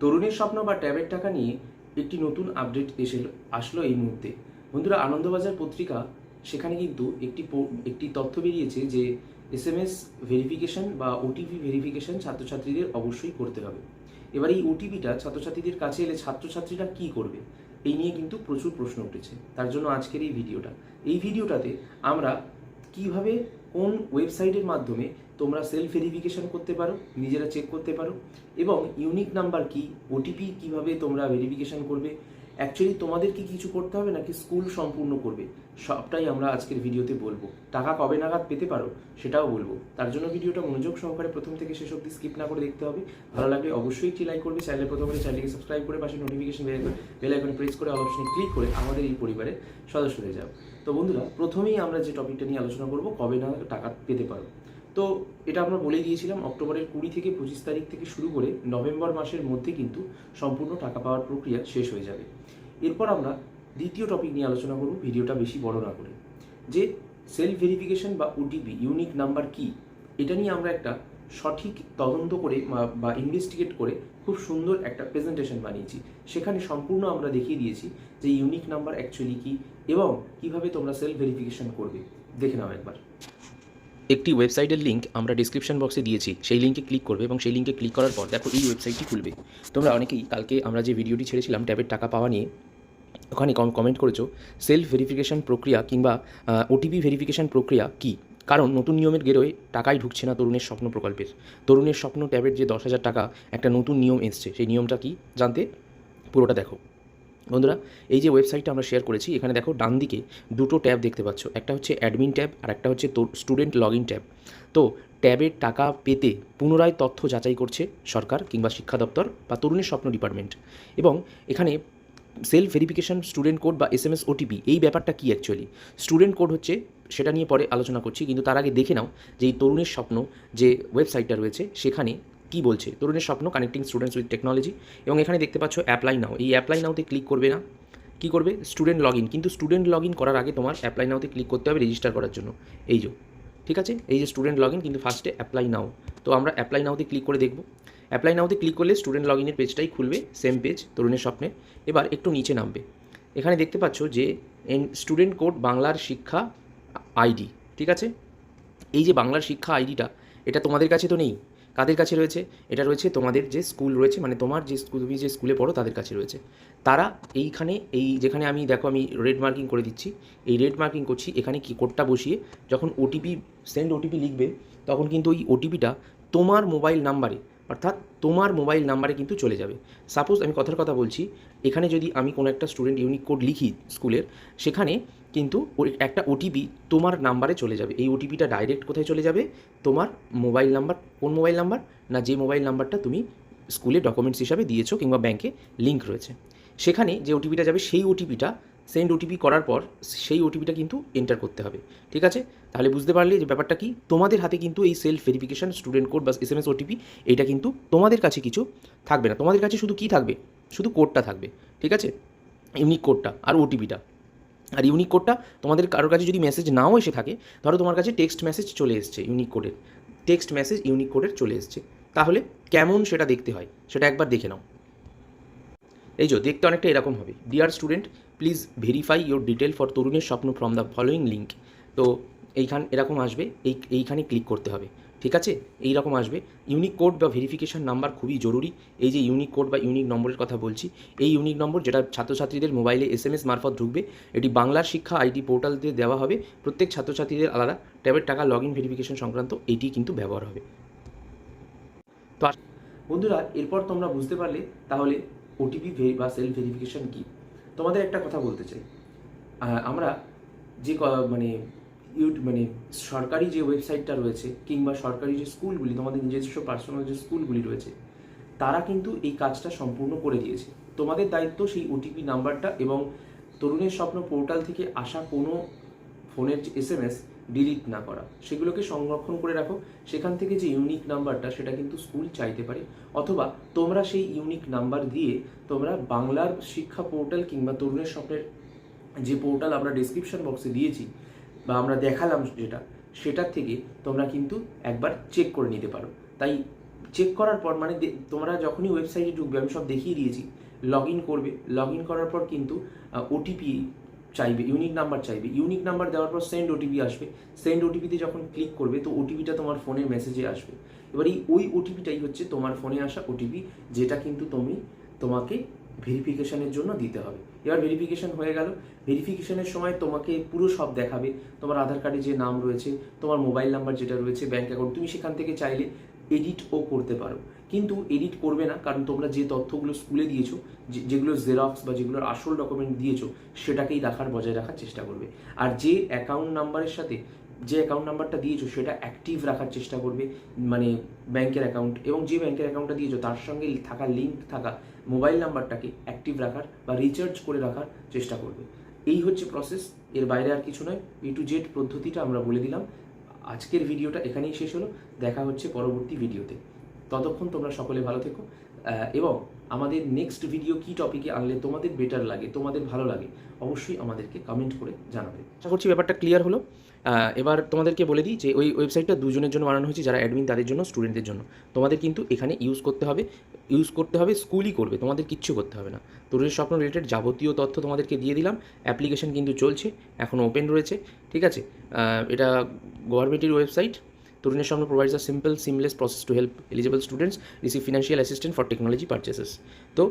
তরুণের স্বপ্ন বা ট্যাবের টাকা নিয়ে একটি নতুন আপডেট এসে আসলো এই মুহূর্তে। বন্ধুরা, আনন্দবাজার পত্রিকা সেখানে কিন্তু একটি একটি তথ্য বেরিয়েছে যে এস এম এস ভেরিফিকেশন বা ওটিপি ভেরিফিকেশন ছাত্রছাত্রীদের অবশ্যই করতে হবে। এবার এই ওটিপিটা ছাত্রছাত্রীদের কাছে এলে ছাত্রছাত্রীরা কি করবে? এই নিয়ে কিন্তু প্রচুর প্রশ্ন উঠেছে। তার জন্য আজকের এই ভিডিওটা। এই ভিডিওটাতে আমরা কীভাবে কোন ওয়েবসাইটের মাধ্যমে তোমরা সেলফ ভেরিফিকেশন করতে পারো, নিজেরা চেক করতে পারো এবং ইউনিক নাম্বার কি ওটিপি কীভাবে তোমরা ভেরিফিকেশন করবে অ্যাকচুয়ালি তোমাদের কি কিছু করতে হবে নাকি স্কুল সম্পূর্ণ করবে? সবটাই আমরা আজকের ভিডিওতে বলব। টাকা কবে নাগাদ পেতে পারো, সেটাও বলব। তার জন্য ভিডিওটা মনোযোগ সহকারে প্রথম থেকে শেষ অব্দি স্কিপ না করে দেখতে হবে। ভালো লাগলে অবশ্যই একটি লাইক করবে। চ্যানেলে প্রথম করে চ্যানেলকে সাবস্ক্রাইব করে পাশে নোটিফিকেশন বেল আইকনে প্রেস করে অল অপশনে ক্লিক করে আমাদের এই পরিবারের সদস্য হয়ে যাও। তো বন্ধুরা, প্রথমেই আমরা যে টপিকটা নিয়ে আলোচনা করব, কবে নাগাদ টাকা পেতে পারো? তো এটা আমরা বলে দিয়েছিলাম, অক্টোবরের কুড়ি থেকে পঁচিশ তারিখ থেকে শুরু করে নভেম্বর মাসের মধ্যে কিন্তু সম্পূর্ণ টাকা পাওয়ার প্রক্রিয়া শেষ হয়ে যাবে। এরপর আমরা দ্বিতীয় টপিক নিয়ে আলোচনা করব, ভিডিওটা বেশি বড় না করে। যে সেলফ ভেরিফিকেশন বা ওটিপি ইউনিক নাম্বার কি, এটা নিয়ে আমরা একটা সঠিক তদন্ত করে বা- ইনভেস্টিগেট করে খুব সুন্দর একটা প্রেজেন্টেশন বানিয়েছি। সেখানে সম্পূর্ণ আমরা দেখিয়ে দিয়েছি যে ইউনিক নাম্বার অ্যাকচুয়ালি কি এবং কীভাবে তোমরা সেলফ ভেরিফিকেশন করবে। দেখে নাও একবার। একটি ওয়েবসাইটের লিঙ্ক আমরা ডিসক্রিপশন বক্সে দিয়েছি। সেই লিঙ্কে ক্লিক করবে এবং সেই লিঙ্কে ক্লিক করার পর দেখো এই ওয়েবসাইটটি খুলবে। তোমরা অনেকেই কালকে আমরা যে ভিডিওটি ছেড়েছিলাম ট্যাবের টাকা পাওয়া নিয়ে, ওখানে কম কমেন্ট করেছ সেলফ ভেরিফিকেশন প্রক্রিয়া কিংবা ওটিপি ভেরিফিকেশন প্রক্রিয়া কী? কারণ নতুন নিয়মের গেরোয় টাকাই ঢুকছে না তরুণের স্বপ্ন প্রকল্পের। তরুণের স্বপ্ন ট্যাবের যে দশ হাজার টাকা, একটা নতুন নিয়ম এসছে। সেই নিয়মটা কি? জানতে পুরোটা দেখো। বন্ধুরা, এই যে ওয়েবসাইটটা আমরা শেয়ার করেছি, এখানে দেখো ডান দিকে দুটো ট্যাব দেখতে পাচ্ছ। একটা হচ্ছে অ্যাডমিন ট্যাব আর একটা হচ্ছে স্টুডেন্ট লগ ইন ট্যাব তো ট্যাবের টাকা পেতে পুনরায় তথ্য যাচাই করছে সরকার কিংবা শিক্ষা দপ্তর বা তরুণের স্বপ্ন ডিপার্টমেন্ট এবং এখানে সেলফ ভেরিফিকেশন স্টুডেন্ট কোড বা এস এম এস ওটিপি এই ব্যাপারটা কী অ্যাকচুয়ালি স্টুডেন্ট কোড হচ্ছে, সেটা নিয়ে পরে আলোচনা করছি, কিন্তু তার আগে দেখে নাও যে এই তরুণের স্বপ্ন যে ওয়েবসাইটটা রয়েছে, সেখানে কি বলছে? তরুণের স্বপ্ন কানেক্টিং স্টুডেন্টস উইথ টেকনোলজি এবং এখানে দেখতে পাচ্ছ অ্যাপ্লাই নাও এই অ্যাপ্লাই নাওতে ক্লিক করবে না। কী করবে? স্টুডেন্ট লগ কিন্তু স্টুডেন্ট লগ করার আগে তোমার অ্যাপ্লাই নাওতে ক্লিক করতে হবে রেজিস্টার করার জন্য। এই যে, ঠিক আছে? এই যে স্টুডেন্ট লগ কিন্তু ফার্স্টে অ্যাপ্লাই নাও তো আমরা অ্যাপ্লাই নাওতে ক্লিক করে দেখব। অ্যাপ্লাই নাওতে ক্লিক করলে স্টুডেন্ট লগ ইনের পেজটাই খুলবে সেম পেজ তরুণের স্বপ্নে। এবার একটু নিচে নামবে। এখানে দেখতে পাচ্ছ যে স্টুডেন্ট কোড বাংলার শিক্ষা আইডি, ঠিক আছে? এই যে বাংলার শিক্ষা আইডিটা, এটা তোমাদের কাছে তো নেই। কাদের কাছে রয়েছে? এটা রয়েছে তোমাদের যে স্কুল রয়েছে মানে তোমার যে স্কুল তুমি যে স্কুলে পড়ো তাদের কাছে রয়েছে। তারা এইখানে, এই যেখানে আমি, দেখো আমি রেড মার্কিং করে দিচ্ছি। এই রেড মার্কিং করছি, এখানে কি কোডটা বসিয়ে যখন ওটিপি সেন্ড ওটিপি লিখবে, তখন কিন্তু ওই ওটিপিটা তোমার মোবাইল নাম্বারে অর্থাৎ তোমার মোবাইল নাম্বারে কিন্তু চলে যাবে। সাপোজ আমি কথার কথা বলছি, এখানে যদি আমি কোনো একটা স্টুডেন্ট ইউনিক কোড লিখি স্কুলের, সেখানে কিন্তু একটা ওটিপি তোমার নাম্বারে চলে যাবে। এই ওটিপিটা ডাইরেক্ট কোথায় চলে যাবে? তোমার মোবাইল নাম্বার কোন মোবাইল নাম্বার না যে মোবাইল নাম্বারটা তুমি স্কুলে ডকুমেন্টস হিসাবে দিয়েছ কিংবা ব্যাংকে লিঙ্ক রয়েছে। সেখানে যে ওটিপিটা যাবে, সেই ওটিপিটা সেন্ড ওটিপি করার পর সেই ওটিপিটা কিন্তু এন্টার করতে হবে। ঠিক আছে? তাহলে বুঝতে পারলে যে ব্যাপারটা কি? তোমাদের হাতে কিন্তু এই সেলফ ভেরিফিকেশন স্টুডেন্ট কোড বা এস এম এস ওটিপি এইটা কিন্তু তোমাদের কাছে কিছু থাকবে না। তোমাদের কাছে শুধু কি থাকবে? শুধু কোডটা থাকবে। ঠিক আছে? ইউনিক কোডটা আর ওটিপিটা আর ইউনিক কোডটা তোমাদের কারোর কাছে যদি মেসেজ নাও এসে থাকে, ধরো তোমার কাছে টেক্সট মেসেজ চলে এসছে ইউনিক কোডের টেক্সট মেসেজ ইউনিক কোডের চলে এসছে। তাহলে কেমন সেটা দেখতে হয়? সেটা একবার দেখে নাও। এই যে, দেখতে অনেকটা এরকম হবে। Dear student please verify your detail for তরুণের স্বপ্ন ফ্রম দ্য ফলোয়িং লিঙ্ক তো, এইখান, এরকম আসবে। এই, এইখানে ক্লিক করতে হবে। ঠিক আছে? এই রকম আসবে। ইউনিক কোড বা ভেরিফিকেশন নাম্বার খুবই জরুরি। এই যে ইউনিক কোড বা ইউনিক নম্বরের কথা বলছি, এই ইউনিক নম্বর যেটা ছাত্রছাত্রীদের মোবাইলে এস এম এস মারফত ঢুকবে, এটি বাংলার শিক্ষা আইডি পোর্টাল দিয়ে দেওয়া হবে। প্রত্যেক ছাত্রছাত্রীদের আলাদা। ট্যাবের টাকা লগ ইন ভেরিফিকেশন সংক্রান্ত এটি কিন্তু ব্যবহার হবে। তো বন্ধুরা, এরপর তোমরা বুঝতে পারলে তাহলে ওটিপি বা সেলফ ভেরিফিকেশন কী? তোমাদের একটা কথা বলতে চাই। আমরা যে মানে ইউট মানে সরকারি যে ওয়েবসাইটটা রয়েছে কিংবা সরকারি যে স্কুলগুলি, তোমাদের নিজস্ব পার্সোনাল যে স্কুলগুলি রয়েছে, তারা কিন্তু এই কাজটা সম্পূর্ণ করে দিয়েছে। তোমাদের দায়িত্ব সেই ওটিপি নাম্বারটা এবং তরুণের স্বপ্ন পোর্টাল থেকে আসা কোনো ফোনের এস এম এস ডিলিট না করা, সেগুলোকে সংরক্ষণ করে রাখো। সেখান থেকে যে ইউনিক নাম্বারটা, সেটা কিন্তু স্কুল চাইতে পারে। অথবা তোমরা সেই ইউনিক নাম্বার দিয়ে তোমরা বাংলার শিক্ষা পোর্টাল কিংবা তরুণের স্বপ্নের যে পোর্টাল আমরা ডিসক্রিপশন বক্সে দিয়েছি বা আমরা দেখালাম যেটা সেটার থেকে তোমরা কিন্তু একবার চেক করে নিতে পারো। তাই চেক করার পর মানে তোমরা যখনই ওয়েবসাইটে ঢুকবে, আমি সব দেখিয়ে দিয়েছি। লগ ইন করবে লগ ইন করার পর কিন্তু ওটিপি চাইবে ইউনিক নাম্বার চাইবে। ইউনিক নাম্বার দেওয়ার পর সেন্ড ওটিপি আসবে। সেন্ড ওটিপিতে যখন ক্লিক করবে, তো ওটিপিটা তোমার ফোনের মেসেজে আসবে। এবার এই, ওই ওটিপিটাই হচ্ছে তোমার ফোনে আসা ওটিপি যেটা কিন্তু তুমি তোমাকে ভেরিফিকেশনের জন্য দিতে হবে। এবার ভেরিফিকেশন হয়ে গেল। ভেরিফিকেশনের সময় তোমাকে পুরো সব দেখাবে। তোমার আধার কার্ডে যে নাম রয়েছে, তোমার মোবাইল নাম্বার যেটা রয়েছে ব্যাঙ্ক অ্যাকাউন্ট তুমি সেখান থেকে চাইলে এডিটও করতে পারো। কিন্তু এডিট করবে না, কারণ তোমরা যে তথ্যগুলো স্কুলে দিয়েছ যেগুলো জেরক্স বা যেগুলোর আসল ডকুমেন্ট দিয়েছ, সেটাকেই রাখার বজায় রাখার চেষ্টা করবে। আর যে অ্যাকাউন্ট নাম্বারের সাথে যে অ্যাকাউন্ট নাম্বারটা দিয়েছ, সেটা অ্যাক্টিভ রাখার চেষ্টা করবে মানে ব্যাংকের অ্যাকাউন্ট এবং যে ব্যাংকের অ্যাকাউন্টটা দিয়েছ, তার সঙ্গে থাকা লিঙ্ক থাকা মোবাইল নাম্বারটাকে অ্যাক্টিভ রাখার বা রিচার্জ করে রাখার চেষ্টা করবে। এই হচ্ছে প্রসেস এর বাইরে আর কিছু নয়। এ টু জেড পদ্ধতিটা আমরা বলে দিলাম। আজকের ভিডিওটা এখানেই শেষ হলো। দেখা হচ্ছে পরবর্তী ভিডিওতে। ততক্ষণ তোমরা সকলে ভালো থেকো এবং আমাদের নেক্সট ভিডিও কি টপিকে আনলে তোমাদের বেটার লাগে, তোমাদের ভালো লাগে, অবশ্যই আমাদেরকে কমেন্ট করে জানাবে। আশা করছি ব্যাপারটা ক্লিয়ার হলো। এবার তোমাদেরকে বলে দিই যে, ওই ওয়েবসাইটটা দুজনের জন্য বানানো হয়েছে, যারা অ্যাডমিন তাদের জন্য স্টুডেন্টদের জন্য। তোমাদের কিন্তু এখানে ইউজ করতে হবে ইউজ করতে হবে স্কুলই করবে, তোমাদের কিচ্ছু করতে হবে না। তরুণের স্বপ্ন রিলেটেড যাবতীয় তথ্য তোমাদেরকে দিয়ে দিলাম অ্যাপ্লিকেশন কিন্তু চলছে, এখন ওপেন রয়েছে, ঠিক আছে? এটা গভর্নমেন্টের ওয়েবসাইট তরুণের সঙ্গে provides a simple seamless process to help eligible students receive financial assistant for technology purchases তো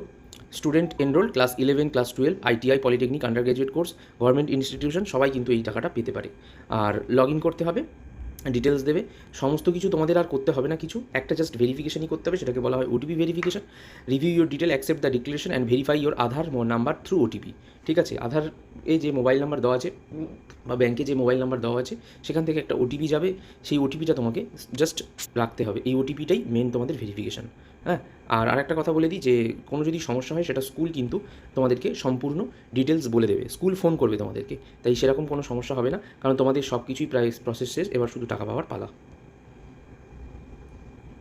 student enrol class eleven class twelve ITI polytechnic undergraduate course government institution সবাই কিন্তু এই টাকাটা পেতে পারে। আর লগ ইন করতে হবে। ডিটেলস দেবে। সমস্ত কিছু তোমাদের আর করতে হবে না কিছু। একটা জাস্ট ভেরিফিকেশনই করতে হবে, সেটাকে বলা হয় OTP verification review your detail accept the declaration and verify your Aadhaar number through OTP ঠিক আছে? আধার এ যে মোবাইল নাম্বার দেওয়া আছে, বা ব্যাংকে যে মোবাইল নাম্বার দেওয়া আছে, সেখান থেকে একটা ওটিপি যাবে। সেই ওটিপিটা তোমাকে জাস্ট রাখতে হবে। এই ওটিপিটাই মেন তোমাদের ভেরিফিকেশন হ্যাঁ আর আরেকটা কথা বলে দিই যে, কোনো যদি সমস্যা হয়, সেটা স্কুল কিন্তু তোমাদেরকে সম্পূর্ণ ডিটেলস বলে দেবে। স্কুল ফোন করবে তোমাদেরকে। তাই সেরকম কোনো সমস্যা হবে না, কারণ তোমাদের সব কিছুই প্রায় প্রসেস শেষ, এবার শুধু টাকা পাওয়ার পালা।